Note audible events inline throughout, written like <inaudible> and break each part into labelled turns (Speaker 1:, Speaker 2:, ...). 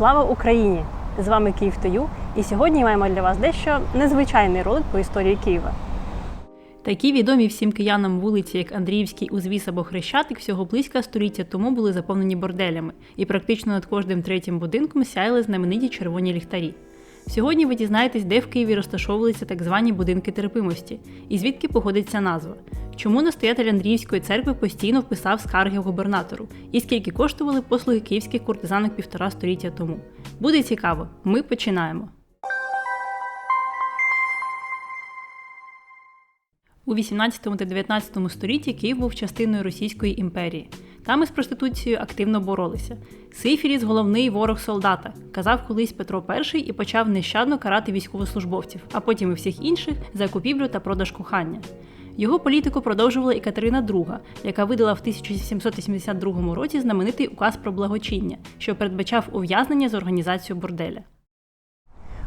Speaker 1: Слава Україні! З вами Київ Тою, і сьогодні маємо для вас дещо незвичайний ролик по історії Києва.
Speaker 2: Такі відомі всім киянам вулиці, як Андріївський узвіс або Хрещатик, всього близько століття тому були заповнені борделями, і практично над кожним третім будинком сяяли знамениті червоні ліхтарі. Сьогодні ви дізнаєтесь, де в Києві розташовувалися так звані будинки терпимості, і звідки походить ця назва. Чому настоятель Андріївської церкви постійно вписав скарги губернатору, і скільки коштували послуги київських куртизанок півтора століття тому. Буде цікаво, ми починаємо. У 18 та 19 столітті Київ був частиною Російської імперії. Там із проституцією активно боролися. Сифіліс – головний ворог солдата, казав колись Петро І і почав нещадно карати військовослужбовців, а потім і всіх інших за купівлю та продаж кохання. Його політику продовжувала і Катерина II, яка видала в 1782 році знаменитий указ про благочиння, що передбачав ув'язнення з організацію борделя.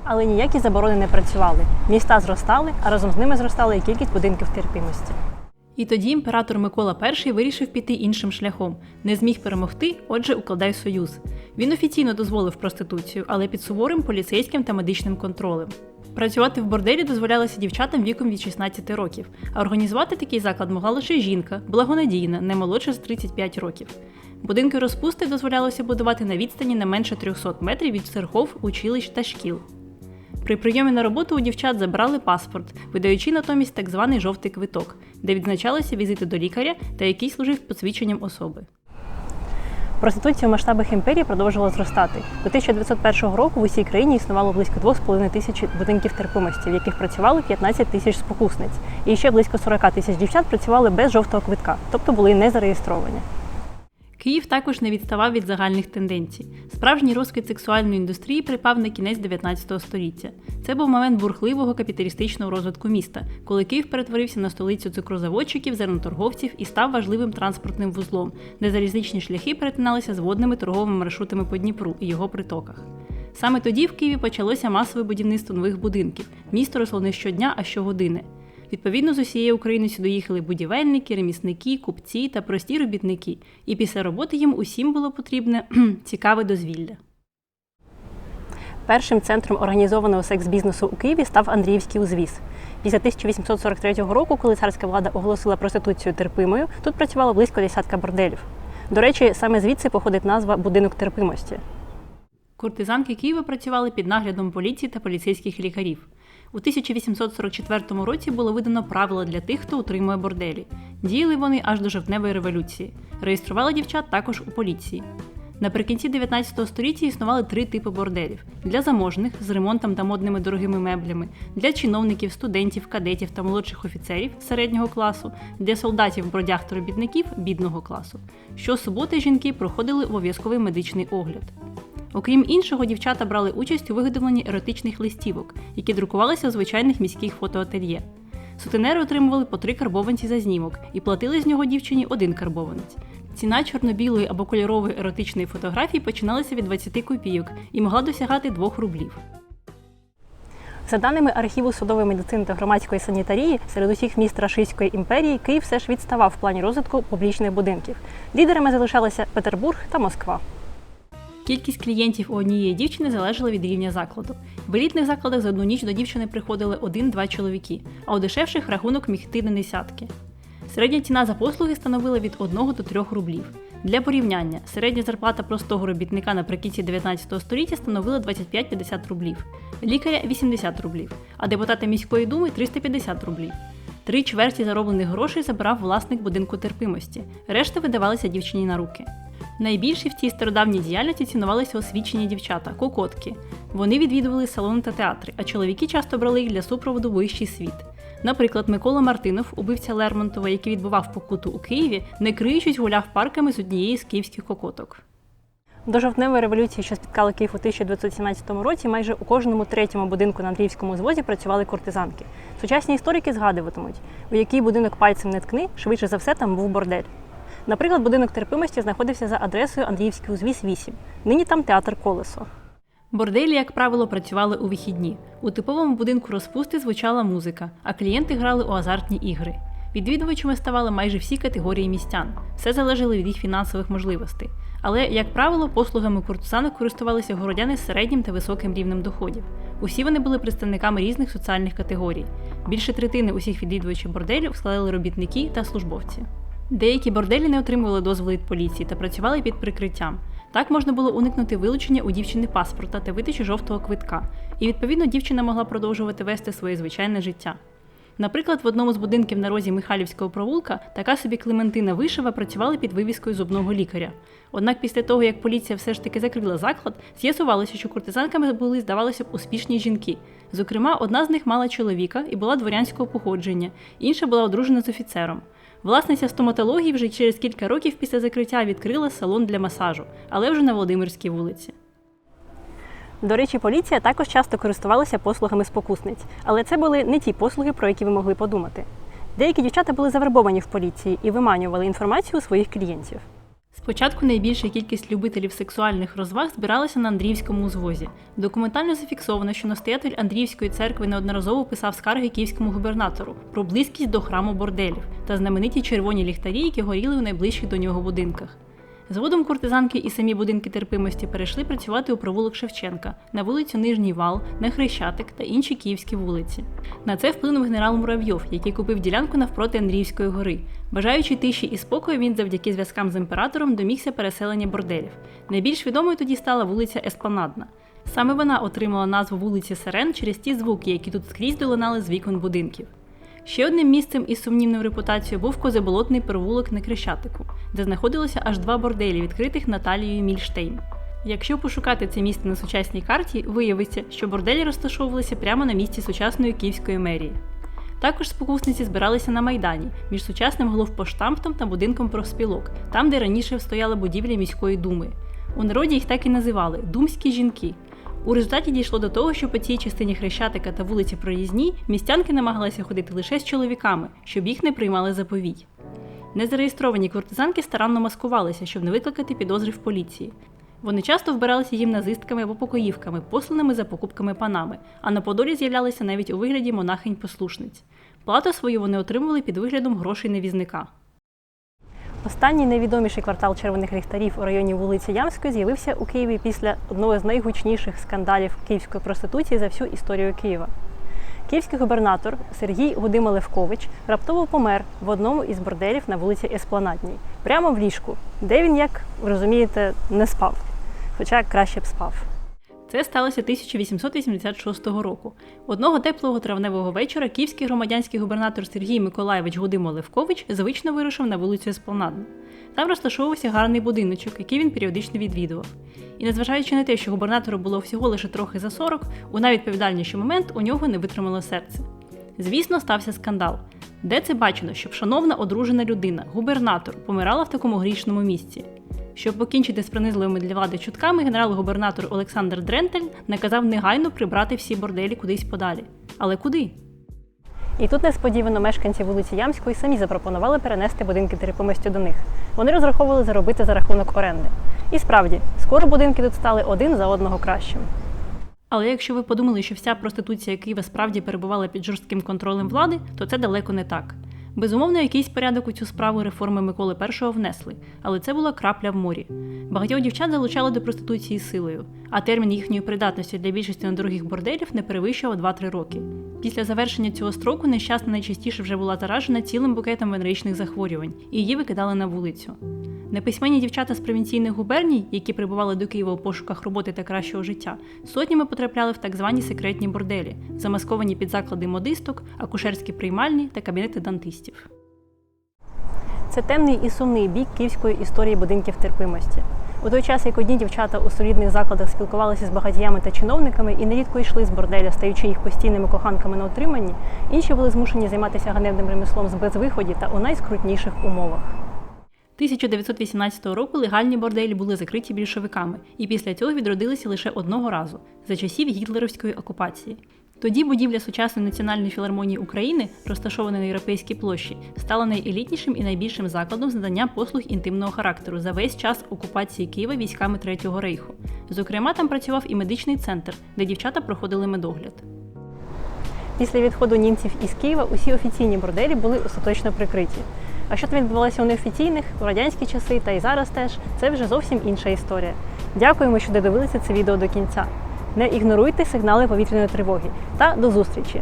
Speaker 1: Але ніякі заборони не працювали. Міста зростали, а разом з ними зростала і кількість будинків терпимості.
Speaker 2: І тоді імператор Микола І вирішив піти іншим шляхом. Не зміг перемогти, отже, укладай союз. Він офіційно дозволив проституцію, але під суворим поліцейським та медичним контролем. Працювати в борделі дозволялося дівчатам віком від 16 років, а організувати такий заклад могла лише жінка, благонадійна, не молодша за 35 років. Будинки розпусти дозволялося будувати на відстані не менше 300 метрів від церков, училищ та шкіл. При прийомі на роботу у дівчат забрали паспорт, видаючи натомість так званий жовтий квиток, де відзначалися візити до лікаря та який служив посвідченням особи.
Speaker 1: Проституція в масштабах імперії продовжувала зростати. До 1901 року в усій країні існувало близько 2,5 тисяч будинків терпимості, в яких працювали 15 тисяч спокусниць. І ще близько 40 тисяч дівчат працювали без жовтого квитка, тобто були не зареєстровані.
Speaker 2: Київ також не відставав від загальних тенденцій. Справжній розквіт сексуальної індустрії припав на кінець 19 століття. Це був момент бурхливого капіталістичного розвитку міста, коли Київ перетворився на столицю цукрозаводчиків, зерноторговців і став важливим транспортним вузлом, де залізничні шляхи перетиналися з водними торговими маршрутами по Дніпру і його притоках. Саме тоді в Києві почалося масове будівництво нових будинків. Місто росло не щодня, а щогодини. Відповідно, з усієї України сюди їхали будівельники, ремісники, купці та прості робітники, і після роботи їм усім було потрібне <clears throat> цікаве дозвілля.
Speaker 1: Першим центром організованого секс-бізнесу у Києві став Андріївський узвіз. Після 1843 року, коли царська влада оголосила проституцію терпимою, тут працювало близько десятка борделів. До речі, саме звідси походить назва будинок терпимості.
Speaker 2: Куртизанки Києва працювали під наглядом поліції та поліцейських лікарів. У 1844 році було видано правила для тих, хто утримує борделі. Діяли вони аж до жовтневої революції. Реєстрували дівчат також у поліції. Наприкінці 19 століття існували три типи борделів: для заможних з ремонтом та модними дорогими меблями, для чиновників, студентів, кадетів та молодших офіцерів середнього класу, для солдатів, бродяг та робітників бідного класу. Щосуботи жінки проходили обов'язковий медичний огляд. Окрім іншого, дівчата брали участь у виготовленні еротичних листівок, які друкувалися у звичайних міських фотоательє. Сутенери отримували по три карбованці за знімок і платили з нього дівчині один карбованець. Ціна чорно-білої або кольорової еротичної фотографії починалася від 20 копійок і могла досягати 2 рублів.
Speaker 1: За даними архіву судової медицини та громадської санітарії, серед усіх міст Рашистської імперії Київ все ж відставав в плані розвитку публічних будинків. Лідерами залишалися Петербург та Москва.
Speaker 2: Кількість клієнтів у однієї дівчини залежала від рівня закладу. В елітних закладах за одну ніч до дівчини приходили один-два чоловіки, а у дешевших рахунок міг йти на десятки. Середня ціна за послуги становила від 1 до 3 рублів. Для порівняння, середня зарплата простого робітника наприкінці 19 століття становила 25-50 рублів, лікаря 80 рублів, а депутата міської думи 350 рублів. Три чверті зароблених грошей забирав власник будинку терпимості, решта видавалися дівчині на руки. Найбільше в цій стародавній діяльності цінувалися освічені дівчата кокотки. Вони відвідували салони та театри, а чоловіки часто брали їх для супроводу вищий світ. Наприклад, Микола Мартинов, убивця Лермонтова, який відбував покуту у Києві, не криючись гуляв парками з однієї з київських кокоток.
Speaker 1: До жовтневої революції, що спіткала Київ у 1917 році, майже у кожному третьому будинку на Андріївському звозі працювали куртизанки. Сучасні історики згадуватимуть, у який будинок пальцем не ткни, швидше за все там був бордель. Наприклад, будинок терпимості знаходився за адресою Андріївський узвіз 8. Нині там театр колесо.
Speaker 2: Борделі, як правило, працювали у вихідні. У типовому будинку розпусти звучала музика, а клієнти грали у азартні ігри. Відвідувачами ставали майже всі категорії містян. Все залежало від їх фінансових можливостей. Але, як правило, послугами куртизанок користувалися городяни з середнім та високим рівнем доходів. Усі вони були представниками різних соціальних категорій. Більше третини усіх відвідувачів борделів складали робітники та службовці. Деякі борделі не отримували дозволу від поліції та працювали під прикриттям. Так можна було уникнути вилучення у дівчини паспорта та видачі жовтого квитка, і відповідно дівчина могла продовжувати вести своє звичайне життя. Наприклад, в одному з будинків на розі Михайлівського провулка така собі Клементина Вишева працювала під вивіскою зубного лікаря. Однак після того, як поліція все ж таки закрила заклад, з'ясувалося, що куртизанками були, здавалося б, успішні жінки. Зокрема, одна з них мала чоловіка і була дворянського походження, інша була одружена з офіцером. Власниця стоматології вже через кілька років після закриття відкрила салон для масажу, але вже на Володимирській вулиці.
Speaker 1: До речі, поліція також часто користувалася послугами спокусниць, але це були не ті послуги, про які ви могли подумати. Деякі дівчата були завербовані в поліції і виманювали інформацію у своїх клієнтів.
Speaker 2: Спочатку найбільша кількість любителів сексуальних розваг збиралася на Андріївському узвозі. Документально зафіксовано, що настоятель Андріївської церкви неодноразово писав скарги київському губернатору про близькість до храму борделів та знамениті червоні ліхтарі, які горіли у найближчих до нього будинках. Згодом куртизанки і самі будинки терпимості перейшли працювати у провулок Шевченка, на вулицю Нижній Вал, на Хрещатик та інші київські вулиці. На це вплинув генерал Муравйов, який купив ділянку навпроти Андріївської гори. Бажаючи тиші і спокою, він завдяки зв'язкам з імператором домігся переселення борделів. Найбільш відомою тоді стала вулиця Еспанадна. Саме вона отримала назву вулиці Сирен через ті звуки, які тут скрізь долинали з вікон будинків. Ще одним місцем із сумнівною репутацією був козеболотний провулок на Крещатику, де знаходилося аж два борделі, відкритих Наталією Мільштейн. Якщо пошукати це місце на сучасній карті, виявиться, що борделі розташовувалися прямо на місці сучасної київської мерії. Також спокусниці збиралися на Майдані між сучасним головпоштамтом та будинком профспілок, там, де раніше стояла будівля міської думи. У народі їх так і називали думські жінки. У результаті дійшло до того, що по цій частині Хрещатика та вулиці Проїзній містянки намагалися ходити лише з чоловіками, щоб їх не приймали за повій. Незареєстровані куртизанки старанно маскувалися, щоб не викликати підозри в поліції. Вони часто вбиралися гімназистками або покоївками, посланими за покупками панами, а на Подолі з'являлися навіть у вигляді монахинь-послушниць. Плату свою вони отримували під виглядом грошей невізника.
Speaker 1: Останній найвідоміший квартал червоних ліхтарів у районі вулиці Ямської з'явився у Києві після одного з найгучніших скандалів київської проституції за всю історію Києва. Київський губернатор Сергій Гудима Левкович раптово помер в одному із борделів на вулиці Еспланадній, прямо в ліжку, де він, як ви розумієте, не спав. Хоча краще б спав.
Speaker 2: Це сталося 1886 року. Одного теплого травневого вечора київський громадянський губернатор Сергій Миколаєвич Гудимо Левкович звично вирушив на вулицю Еспlanадну. Там розташовувався гарний будиночок, який він періодично відвідував. І незважаючи на те, що губернатору було всього лише трохи за 40, у найвідповідальніший момент у нього не витримало серце. Звісно, стався скандал. Де це бачено, щоб шановна одружена людина, губернатор, помирала в такому грішному місці? Щоб покінчити з принизливими для влади чутками, генерал-губернатор Олександр Дрентель наказав негайно прибрати всі борделі кудись подалі. Але куди?
Speaker 1: І тут несподівано мешканці вулиці Ямської самі запропонували перенести будинки терпимості до них. Вони розраховували заробити за рахунок оренди. І справді, скоро будинки тут стали один за одного кращим.
Speaker 2: Але якщо ви подумали, що вся проституція Києва справді перебувала під жорстким контролем влади, то це далеко не так. Безумовно, якийсь порядок у цю справу реформи Миколи І внесли, але це була крапля в морі. Багатьох дівчат залучали до проституції силою, а термін їхньої придатності для більшості недорогих борделів не перевищував 2-3 роки. Після завершення цього строку нещасна найчастіше вже була заражена цілим букетом венеричних захворювань, і її викидали на вулицю. Неписьменні дівчата з провінційних губерній, які прибували до Києва у пошуках роботи та кращого життя, сотнями потрапляли в так звані секретні борделі, замасковані під заклади модисток, акушерські приймальні та кабінети дантистів.
Speaker 1: Це темний і сумний бік київської історії будинків терпимості. У той час, як одні дівчата у солідних закладах спілкувалися з багатіями та чиновниками і нерідко йшли з борделя, стаючи їх постійними коханками на отриманні, інші були змушені займатися ганебним ремеслом з безвиході та у найскрутніших умовах.
Speaker 2: 1918 року легальні борделі були закриті більшовиками, і після цього відродилися лише одного разу за часів гітлерівської окупації. Тоді будівля сучасної національної філармонії України, розташована на європейській площі, стала найелітнішим і найбільшим закладом з надання послуг інтимного характеру за весь час окупації Києва військами Третього рейху. Зокрема, там працював і медичний центр, де дівчата проходили медогляд.
Speaker 1: Після відходу німців із Києва усі офіційні борделі були остаточно прикриті. А що там відбувалося у неофіційних, у радянські часи та й зараз теж, це вже зовсім інша історія. Дякуємо, що додивилися це відео до кінця. Не ігноруйте сигнали повітряної тривоги та до зустрічі!